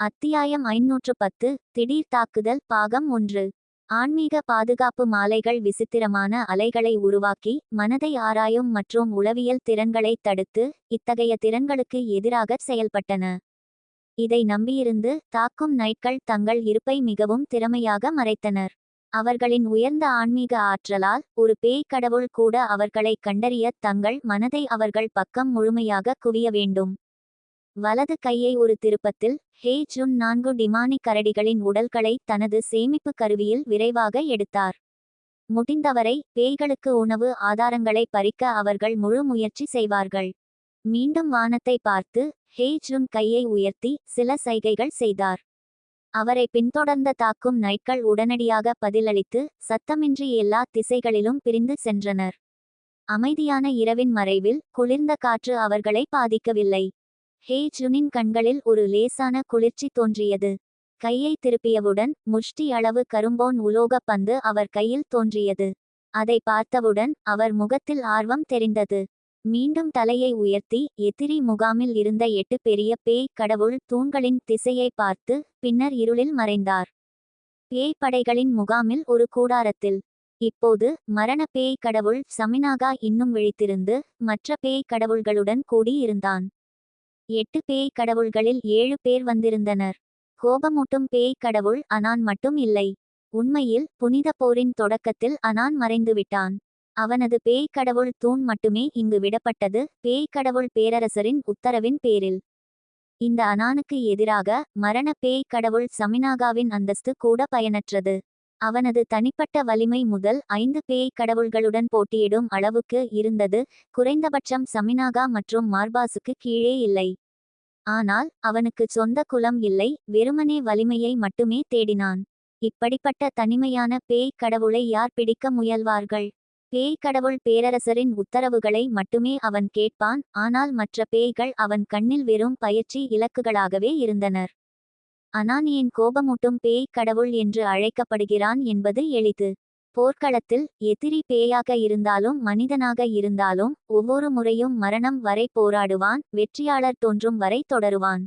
அத்தியாயம் ஐநூற்று பத்து திடீர் தாக்குதல் பாகம் ஒன்று. ஆன்மீக பாதுகாப்பு மாலைகள் விசித்திரமான அலைகளை உருவாக்கி மனதை ஆராயும் மற்றும் உளவியல் திறன்களை தடுத்து இத்தகைய திறன்களுக்கு எதிராக செயல்பட்டன. இதை நம்பியிருந்து தாக்கும் நைட்கள் தங்கள் இருப்பை மிகவும் திறமையாக மறைத்தனர். அவர்களின் உயர்ந்த ஆன்மீக ஆற்றலால் ஒரு பேய் கடவுள் கூட அவர்களை கண்டறிய தங்கள் மனதை அவர்கள் பக்கம் முழுமையாக குவிய வேண்டும். வலது கையை ஒரு திருப்பத்தில் ஹே ஜுன் நான்கு டிமானி கரடிகளின் உடல்களை தனது சேமிப்பு கருவியில் விரைவாக எடுத்தார். முடிந்தவரை பேய்களுக்கு உணவு ஆதாரங்களை பறிக்க அவர்கள் முழு முயற்சி செய்வார்கள். மீண்டும் வானத்தை பார்த்து ஹே ஜுன் கையை உயர்த்தி சில சைகைகள் செய்தார். அவரை பின்தொடர்ந்த தாக்கும் நைட்கள் உடனடியாக பதிலளித்து சத்தமின்றி எல்லா திசைகளிலும் பிரிந்து சென்றனர். அமைதியான இரவின் மறைவில் குளிர்ந்த காற்று அவர்களை பாதிக்கவில்லை. ஹே ஜுனின் கண்களில் ஒரு லேசான குளிர்ச்சி தோன்றியது. கையை திருப்பியவுடன் முஷ்டி அளவு கரும்போன் உலோகப் பந்து அவர் கையில் தோன்றியது. அதை பார்த்தவுடன் அவர் முகத்தில் ஆர்வம் தெரிந்தது. மீண்டும் தலையை உயர்த்தி எதிரி முகாமில் இருந்த எட்டு பெரிய பேய் கடவுள் தூண்களின் திசையை பார்த்து பின்னர் இருளில் மறைந்தார். பேய் படைகளின் முகாமில் ஒரு கூடாரத்தில். இப்போது மரண பேய் கடவுள் சமினாகா இன்னும் விழித்திருந்து மற்ற பேய் கடவுள்களுடன் கூடியிருந்தான் எட்டு பேய் கடவுள்களில் ஏழு பேர் வந்திருந்தனர். கோபமூட்டும் பேய் கடவுள் அனான் மட்டும் இல்லை. உண்மையில் புனித போரின் தொடக்கத்தில் அனான் மறைந்துவிட்டான் அவனது பேய் கடவுள் தூண் மட்டுமே இங்கு விடப்பட்டது பேய் கடவுள் பேரரசரின் உத்தரவின் பேரில். இந்த அனானுக்கு எதிராக மரண பேய் கடவுள் சமினாகாவின் அந்தஸ்து கூட பயனற்றது. அவனது தனிப்பட்ட வலிமை முதல் ஐந்து பேய் கடவுள்களுடன் போட்டியிடும் அளவுக்கு இருந்தது. குறைந்தபட்சம் சமினாகா மற்றும் மார்பாசுக்கு கீழே இல்லை. ஆனால் அவனுக்கு சொந்த குலம் இல்லை. வெறுமனே வலிமையை மட்டுமே தேடினான். இப்படிப்பட்ட தனிமையான பேய் கடவுளை யார் பிடிக்க முயல்வார்கள்? பேய் கடவுள் பேரரசரின் உத்தரவுகளை மட்டுமே அவன் கேட்பான். ஆனால் மற்ற பேய்கள் அவன் கண்ணில் வெறும் பயிற்சி இலக்குகளாகவே இருந்தனர். அனானியின் கோபமூட்டும் பேய் கடவுள் என்று அழைக்கப்படுகிறான் என்பது எளிது. போர்க்களத்தில் எதிரி பேயாக இருந்தாலும் மனிதனாக இருந்தாலும் ஒவ்வொரு முறையும் மரணம் வரை போராடுவான் வெற்றியாளர் தோன்றும் வரை தொடருவான்.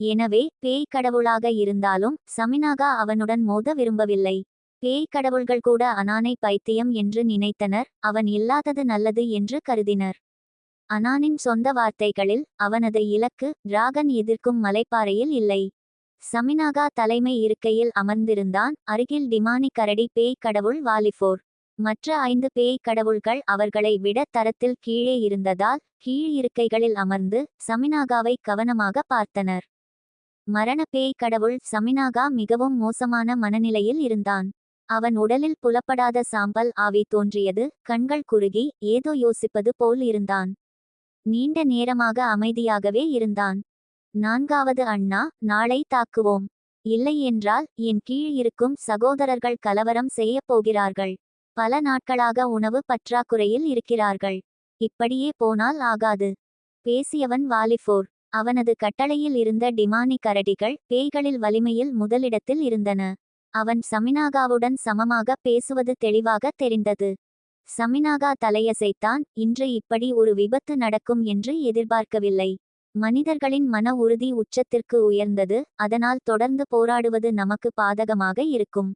எனவே பேய் கடவுளாக இருந்தாலும் சமினாகா அவனுடன் மோத விரும்பவில்லை. பேய் கடவுள்கள் கூட அனானை பைத்தியம் என்று நினைத்தனர் அவன் இல்லாதது நல்லது என்று கருதினர். அனானின் சொந்த வார்த்தைகளில் அவனது இலக்கு டிராகன் எதிர்க்கும் மலைப்பாறையில் இல்லை. சமினாகா தலைமை இருக்கையில் அமர்ந்திருந்தான். அருகில் டிமானி கரடி பேய் கடவுள் வாலிஃபோர் மற்ற ஐந்து பேய் கடவுள்கள் அவர்களை விட தரத்தில் கீழே இருந்ததால் கீழ் இருக்கைகளில் அமர்ந்து சமினாகாவை கவனமாக பார்த்தனர். மரண பேய் கடவுள் சமினாகா மிகவும் மோசமான மனநிலையில் இருந்தான். அவன் உடலில் புலப்படாத சாம்பல் ஆவி தோன்றியது. கண்கள் குறுகி ஏதோ யோசிப்பது போல் இருந்தான். நீண்ட நேரமாக அமைதியாகவே இருந்தான். நான்காவது அண்ணா நாளை தாக்குவோம். இல்லை என்றால் என் கீழ் இருக்கும் சகோதரர்கள் கலவரம் செய்யப் போகிறார்கள். பல நாட்களாக உணவு பற்றாக்குறையில் இருக்கிறார்கள். இப்படியே போனால் ஆகாது. பேசியவன் வாலிஃபோர் அவனது கட்டளையில் இருந்த டிமானி கரடிகள் பேய்களில் வலிமையில் முதலிடத்தில் இருந்தன. அவன் சமினாகாவுடன் சமமாக பேசுவது தெளிவாக தெரிந்தது. சமினாகா தலையசைத்தான் இன்று இப்படி ஒரு விபத்து நடக்கும் என்று எதிர்பார்க்கவில்லை. மனிதர்களின் மன உறுதி உச்சத்திற்கு உயர்ந்தது அதனால் தொடர்ந்து போராடுவது நமக்கு பாதகமாக இருக்கும்.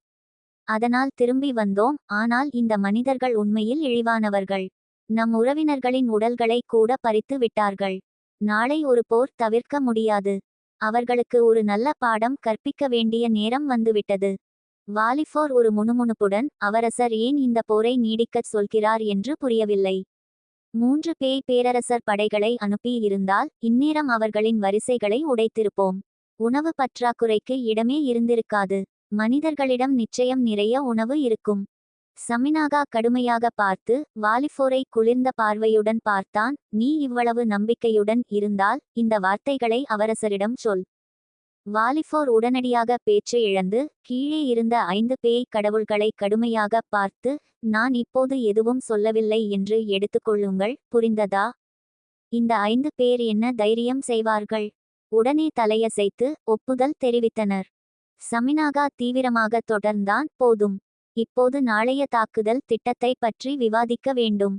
அதனால் திரும்பி வந்தோம் ஆனால் இந்த மனிதர்கள் உண்மையில் இழிவானவர்கள். நம் உறவினர்களின் உடல்களை கூட பறித்து விட்டார்கள். நாளை ஒரு போர் தவிர்க்க முடியாது. அவர்களுக்கு ஒரு நல்ல பாடம் கற்பிக்க வேண்டிய நேரம் வந்துவிட்டது. வாலிஃபோர் ஒரு முணுமுணுப்புடன் அவரசர் ஏன் இந்த போரை நீடிக்கச் சொல்கிறார் என்று புரியவில்லை. மூன்று பேய் பேரரசர் படைகளை அனுப்பி இருந்தால் இந்நேரம் அவர்களின் வரிசைகளை உடைத்திருப்போம். உணவு பற்றாக்குறைக்கு இடமே இருந்திருக்காது. மனிதர்களிடம் நிச்சயம் நிறைய உணவு இருக்கும். சமினாகா கடுமையாக பார்த்து வாலிஃபோரை குளிர்ந்த பார்வையுடன் பார்த்தான். நீ இவ்வளவு நம்பிக்கையுடன் இருந்தால் இந்த வார்த்தைகளை அவரசரிடம் சொல். வாலிஃபோர் உடனடியாக பேச்சை இழந்து கீழே இருந்த ஐந்து பேய் கடவுள்களை கடுமையாக பார்த்து நான் இப்போது எதுவும் சொல்லவில்லை என்று எடுத்துக்கொள்ளுங்கள் புரிந்ததா? இந்த ஐந்து பேர் என்ன தைரியம் செய்வார்கள்? உடனே தலையசைத்து ஒப்புதல் தெரிவித்தனர். சமினாகா தீவிரமாக தொடர்ந்தான் போதும். இப்போது நாளைய தாக்குதல் திட்டத்தை பற்றி விவாதிக்க வேண்டும்.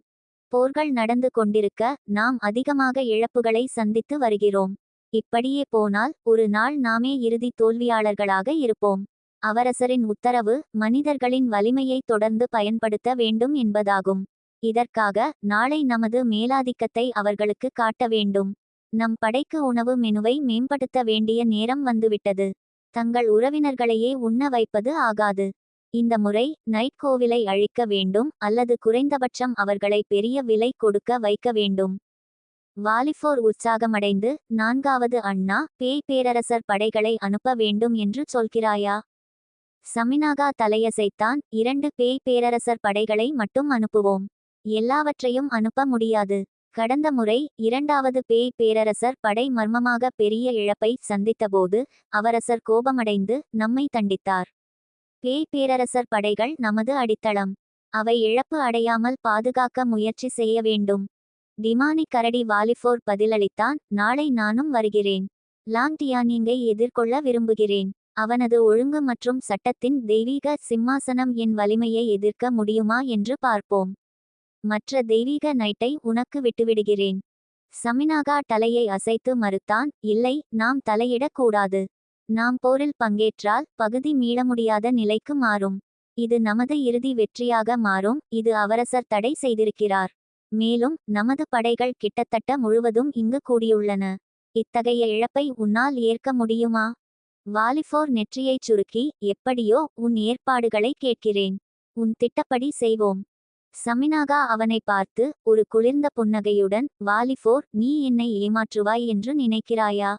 போர்கள் நடந்து கொண்டிருக்க நாம் அதிகமாக இழப்புகளை சந்தித்து வருகிறோம். இப்படியே போனால் ஒரு நாள் நாமே இறுதி தோல்வியாளர்களாக இருப்போம். அவரசரின் உத்தரவு மனிதர்களின் வலிமையை தொடர்ந்து பயன்படுத்த வேண்டும் என்பதாகும். இதற்காக நாளை நமது மேலாதிக்கத்தை அவர்களுக்கு காட்ட வேண்டும். நம் படைக்கு உணவு மெனுவை மேம்படுத்த வேண்டிய நேரம் வந்துவிட்டது. தங்கள் உறவினர்களையே உண்ண வைப்பது ஆகாது. இந்த முறை நைட் கோவிலை அழிக்க வேண்டும் அல்லது குறைந்தபட்சம் அவர்களை பெரிய விலை கொடுக்க வைக்க வேண்டும். வாலிஃபோர் உற்சாகமடைந்து நான்காவது அண்ணா பேய் பேரரசர் படைகளை அனுப்ப வேண்டும் என்று சொல்கிறாயா? சமினாகா தலையசைத்தான் இரண்டு பேய் பேரரசர் படைகளை மட்டும் அனுப்புவோம். எல்லாவற்றையும் அனுப்ப முடியாது. கடந்த முறை இரண்டாவது பேய் பேரரசர் படை மர்மமாக பெரிய இழப்பை சந்தித்தபோது அவரசர் கோபமடைந்து நம்மை தண்டித்தார். பேய் பேரரசர் படைகள் நமது அடித்தளம். அவை இழப்பு அடையாமல் பாதுகாக்க முயற்சி செய்ய வேண்டும். டிமானி கரடி வாலிஃபோர் பதிலளித்தான் நாளை நானும் வருகிறேன். லாங் டியானிங்கை எதிர்கொள்ள விரும்புகிறேன். அவனது ஒழுங்கு மற்றும் சட்டத்தின் தெய்வீக சிம்மாசனம் என் வலிமையை எதிர்க்க முடியுமா என்று பார்ப்போம். மற்ற தெய்வீக நைட்டை உனக்கு விட்டுவிடுகிறேன். சமினாகா தலையை அசைத்து மறுத்தான் இல்லை நாம் தலையிடக் கூடாது. நாம் போரில் பங்கேற்றால் பகுதி மீள முடியாத நிலைக்கு மாறும். இது நமது இறுதி வெற்றியாக மாறும். இது அவரசர் தடை செய்திருக்கிறார். மேலும் நமது படைகள் கிட்டத்தட்ட முழுவதும் இங்கு கூடியுள்ளன. இத்தகைய இழப்பை உன்னால் ஏற்க முடியுமா? வாலிஃபோர் நெற்றியைச் சுருக்கி எப்படியோ உன் ஏற்பாடுகளை கேட்கிறேன். உன் திட்டப்படி செய்வோம் சமினாகா அவனை பார்த்து ஒரு குளிர்ந்த புன்னகையுடன் வாலிஃபோர் நீ என்னை ஏமாற்றுவாய் என்று நினைக்கிறாயா?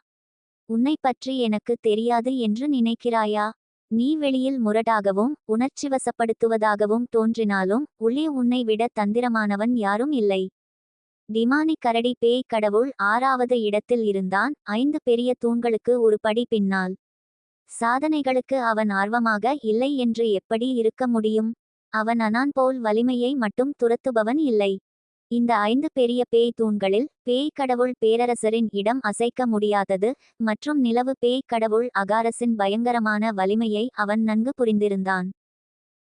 உன்னை பற்றி எனக்கு தெரியாது என்று நினைக்கிறாயா? நீ வெளியில் முரடாகவும் உணர்ச்சிவசப்படுத்துவதாகவும் தோன்றினாலும் உள்ளே உன்னை விட தந்திரமானவன் யாரும் இல்லை. டிமானி கரடி பேய் கடவுள் ஆறாவது இடத்தில் இருந்தான் ஐந்து பெரிய தூண்களுக்கு ஒரு படி பின்னால். சாதனைகளுக்கு அவன் ஆர்வமாக இல்லை என்று எப்படி இருக்க முடியும்? அவன் அனான் போல் வலிமையை மட்டும் துரத்துபவன் இல்லை. இந்த ஐந்து பெரிய பேய் தூண்களில் பேய் கடவுள் பேரரசரின் இடம் அசைக்க முடியாதது மற்றும் நிலவு பேய் கடவுள் அகாரசின் பயங்கரமான வலிமையை அவன் நன்கு புரிந்திருந்தான்.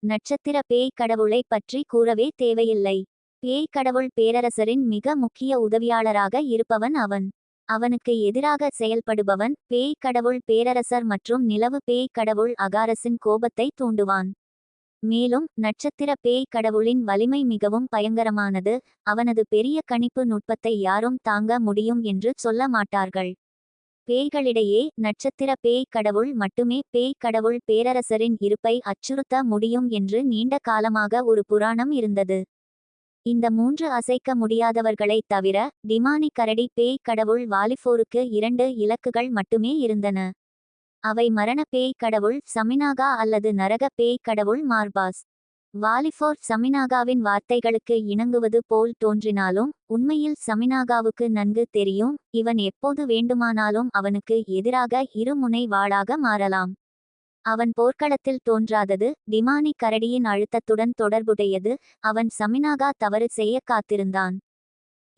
நட்சத்திர பேய் கடவுளை பற்றி கூறவே தேவையில்லை. பேய் கடவுள் பேரரசரின் மிக முக்கிய உதவியாளராக இருப்பவன் அவன். அவனுக்கு எதிராக செயல்படுபவன் பேய் கடவுள் பேரரசர் மற்றும் நிலவு பேய் கடவுள் அகாரசின் கோபத்தை தூண்டுவான். மேலும் நட்சத்திர பேய் கடவுளின் வலிமை மிகவும் பயங்கரமானது அவனது பெரிய கணிப்பு நுட்பத்தை யாரும் தாங்க முடியும் என்று சொல்ல மாட்டார்கள். பேய்களிடையே நட்சத்திர பேய் கடவுள் மட்டுமே பேய் கடவுள் பேரரசரின் இருப்பை அச்சுறுத்த முடியும் என்று நீண்ட காலமாக ஒரு புராணம் இருந்தது. இந்த மூன்று அசைக்க முடியாதவர்களைத் தவிர டிமானி கரடி பேய் கடவுள் வாலிஃபோருக்கு இரண்டு இலக்குகள் மட்டுமே இருந்தன. அவை மரண பேய் கடவுள் சமினாகா அல்லது நரக பேய் கடவுள் மார்பாஸ். வாலிஃபோர் சமினாகாவின் வார்த்தைகளுக்கு இணங்குவது போல் தோன்றினாலும் உண்மையில் சமினாகாவுக்கு நன்கு தெரியும் இவன் எப்போது வேண்டுமானாலும் அவனுக்கு எதிராக இருமுனை வாளாக மாறலாம். அவன் போர்க்களத்தில் தோன்றாதது டிமானி கரடியின் அழுத்தத்துடன் தொடர்புடையது அவன் சமினாகா தவறு செய்ய காத்திருந்தான்.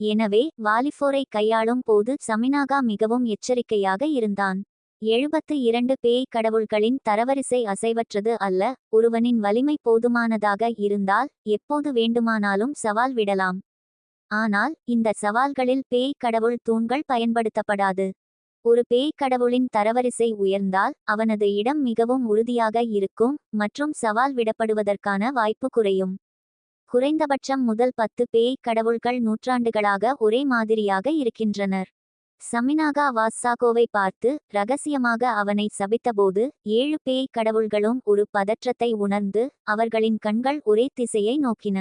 எனவே வாலிஃபோரை கையாளும் போது சமினாகா மிகவும் எச்சரிக்கையாக இருந்தான். எழுபத்து இரண்டு பேய் கடவுள்களின் தரவரிசை அசைவற்றது அல்ல ஒருவனின் வலிமை போதுமானதாக இருந்தால் எப்போது வேண்டுமானாலும் சவால் விடலாம். ஆனால் இந்த சவால்களில் பேய் கடவுள் தூண்கள் பயன்படுத்தப்படாது. ஒரு பேய் கடவுளின் தரவரிசை உயர்ந்தால் அவனது இடம் மிகவும் உறுதியாக இருக்கும் மற்றும் சவால் விடப்படுவதற்கான வாய்ப்பு குறையும். குறைந்தபட்சம் முதல் பத்து பேய் கடவுள்கள் நூற்றாண்டுகளாக ஒரே மாதிரியாக இருக்கின்றனர். சமினாகா வாஸ்ஸாகோவை பார்த்து ரகசியமாக அவனை சபித்தபோது ஏழு பேய் கடவுள்களும் ஒரு பதற்றத்தை உணர்ந்து அவர்களின் கண்கள் ஒரே திசையை நோக்கின.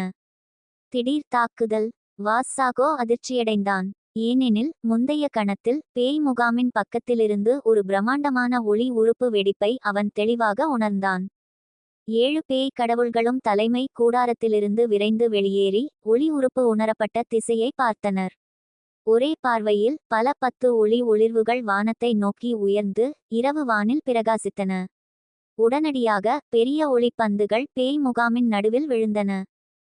திடீர் தாக்குதல். வாஸ்ஸாகோ அதிர்ச்சியடைந்தான். ஏனெனில் முந்தைய கணத்தில் பேய் முகாமின் பக்கத்திலிருந்து ஒரு பிரம்மாண்டமான ஒளி உறுப்பு வெடிப்பை அவன் தெளிவாக உணர்ந்தான். ஏழு பேய் கடவுள்களும் தலைமை கூடாரத்திலிருந்து விரைந்து வெளியேறி ஒளி உறுப்பு உணரப்பட்ட திசையை பார்த்தனர். ஒரே பார்வையில் பல பத்து ஒளி ஒளிர்வுகள் வானத்தை நோக்கி உயர்ந்து இரவு வானில் பிரகாசித்தன. உடனடியாக பெரிய ஒளிப்பந்துகள் பேய் முகாமின் நடுவில் விழுந்தன.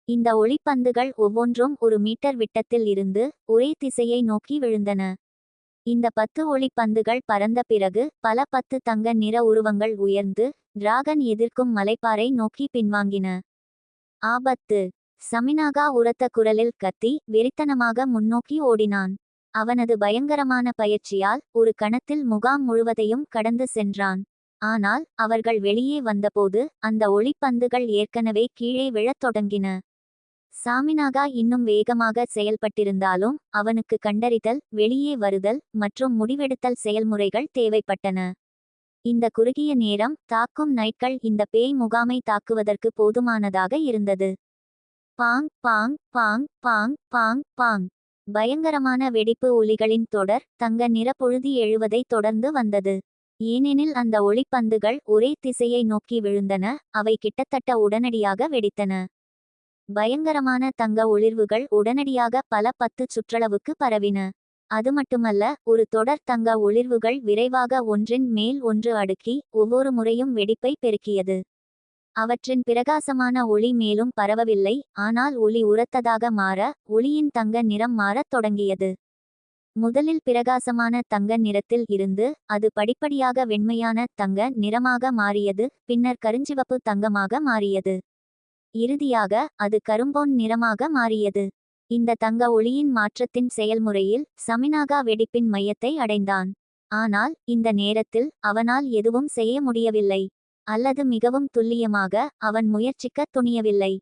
இந்த ஒளிப்பந்துகள் ஒவ்வொன்றும் ஒரு மீட்டர் விட்டத்தில் இருந்து ஒரே திசையை நோக்கி விழுந்தன. இந்த பத்து ஒளிப்பந்துகள் பறந்த பிறகு பல பத்து தங்க நிற உருவங்கள் உயர்ந்து டிராகன் எதிர்க்கும் மலைப்பாறை நோக்கி பின்வாங்கின. ஆபத்து! சமினாகா உரத்த குரலில் கத்தி வெறித்தனமாக முன்னோக்கி ஓடினான். அவனது பயங்கரமான பயிற்சியால் ஒரு கணத்தில் முகாம் முழுவதையும் கடந்து சென்றான். ஆனால் அவர்கள் வெளியே வந்தபோது அந்த ஒளிப்பந்துகள் ஏற்கனவே கீழே விழத் தொடங்கின. சாமினாகா இன்னும் வேகமாக செயல்பட்டிருந்தாலும் அவனுக்கு கண்டறிதல் வெளியே வருதல் மற்றும் முடிவெடுத்தல் செயல்முறைகள் தேவைப்பட்டன. இந்த குறுகிய நேரம் தாக்கும் நைட்கள் இந்த பேய் முகாமை தாக்குவதற்கு போதுமானதாக இருந்தது. பாங் பாங் பாங் பாங் பாங் பாங். பயங்கரமான வெடிப்பு ஒலிகளின் தொடர் தங்க நிற பொழுதி எழுவதை தொடர்ந்து வந்தது. ஏனெனில் அந்த ஒளிப்பந்துகள் ஒரே திசையை நோக்கி விழுந்தன அவை கிட்டத்தட்ட உடனடியாக வெடித்தன. பயங்கரமான தங்க ஒளிர்வுகள் உடனடியாக பல பத்து சுற்றளவுக்கு பரவின. அது மட்டுமல்ல ஒரு தொடர் தங்க ஒளிர்வுகள் விரைவாக ஒன்றின் மேல் ஒன்று அடுக்கி ஒவ்வொரு முறையும் வெடிப்பை பெருக்கியது. அவற்றின் பிரகாசமான ஒளி மேலும் பரவவில்லை ஆனால் ஒளி உரத்ததாக மாற ஒளியின் தங்க நிறம் மாறத் தொடங்கியது. முதலில் பிரகாசமான தங்க நிறத்தில் இருந்து அது படிப்படியாக வெண்மையான தங்க நிறமாக மாறியது பின்னர் கருஞ்சிவப்பு தங்கமாக மாறியது. இறுதியாக அது கரும்பொன் நிறமாக மாறியது. இந்த தங்க ஒளியின் மாற்றத்தின் செயல்முறையில் சமினாகா வெடிப்பின் மையத்தை அடைந்தான். ஆனால் இந்த நேரத்தில் அவனால் எதுவும் செய்ய முடியவில்லை. அல்லது மிகவும் துல்லியமாக அவன் முயற்சிக்க துணியவில்லை.